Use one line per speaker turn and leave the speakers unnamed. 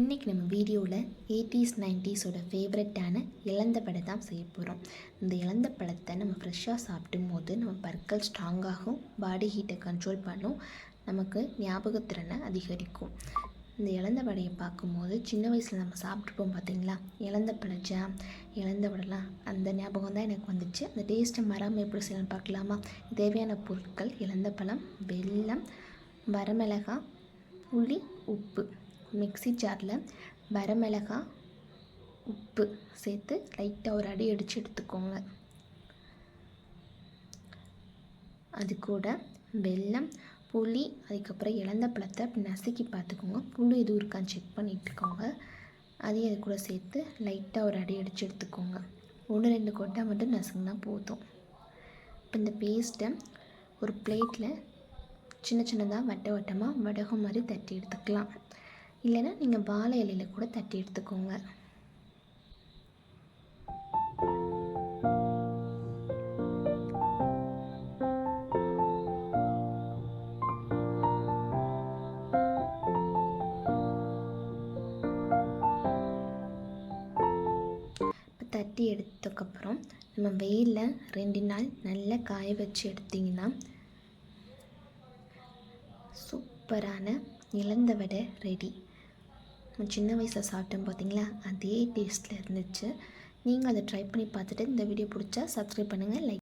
இன்றைக்கி நம்ம வீடியோவில் எயிட்டிஸ் நைன்டிஸோட ஃபேவரட்டான இழந்த படை தான் செய்ய போகிறோம் இந்த இழந்த பழத்தை நம்ம ஃப்ரெஷ்ஷாக சாப்பிடும் போது நம்ம பற்கள் ஸ்ட்ராங்காகும் பாடி ஹீட்டை கண்ட்ரோல் பண்ணும் நமக்கு ஞாபகத்திறனை அதிகரிக்கும். இந்த இழந்த வடையை பார்க்கும்போது சின்ன வயசில் நம்ம சாப்பிட்ருப்போம் பார்த்தீங்களா இழந்த பழ ஜாம் இழந்த வடைலாம் அந்த ஞாபகம் தான் எனக்கு வந்துச்சு. அந்த டேஸ்ட்டை மறாமல் எப்படி செய்யலாம் பார்க்கலாமா? தேவையான பொருட்கள் இழந்த பழம் வெல்லம் வரமிளகாய் புளி உப்பு. மிக்ஸி ஜாரில் வரமிளகா உப்பு சேர்த்து லைட்டாக ஒரு அடி அடித்து எடுத்துக்கோங்க. அது கூட வெல்லம் புளி அதுக்கப்புறம் இழந்த பழத்தை அப்படி நசுக்கி பார்த்துக்கோங்க. புளி எதுவும் இருக்கான்னு செக் பண்ணிட்டுக்கோங்க அதையும் அது கூட சேர்த்து லைட்டாக ஒரு அடி அடித்து எடுத்துக்கோங்க. ஒன்று ரெண்டு கொட்டை மட்டும் நசுங்கினா போதும். இப்போ இந்த பேஸ்ட்டை ஒரு பிளேட்டில் சின்ன சின்னதாக வட்ட வட்டமாக வடகம் மாதிரி தட்டி எடுத்துக்கலாம். இல்லைன்னா நீங்கள் வாழை இலையில் கூட தட்டி எடுத்துக்கோங்க. தட்டி எடுத்ததுக்கப்புறம் நம்ம வெயிலில் ரெண்டு நாள் நல்லா காய வச்சு எடுத்திங்கன்னா சூப்பரான இழந்த வடை ரெடி சின்ன வயசில் சாப்பிட்டேன் பார்த்தீங்களா அதே டேஸ்ட்டில் இருந்துச்சு. நீங்கள் அதை ட்ரை பண்ணி பார்த்துட்டு இந்த வீடியோ பிடிச்சா சப்ஸ்கிரைப் பண்ணுங்கள் லைக்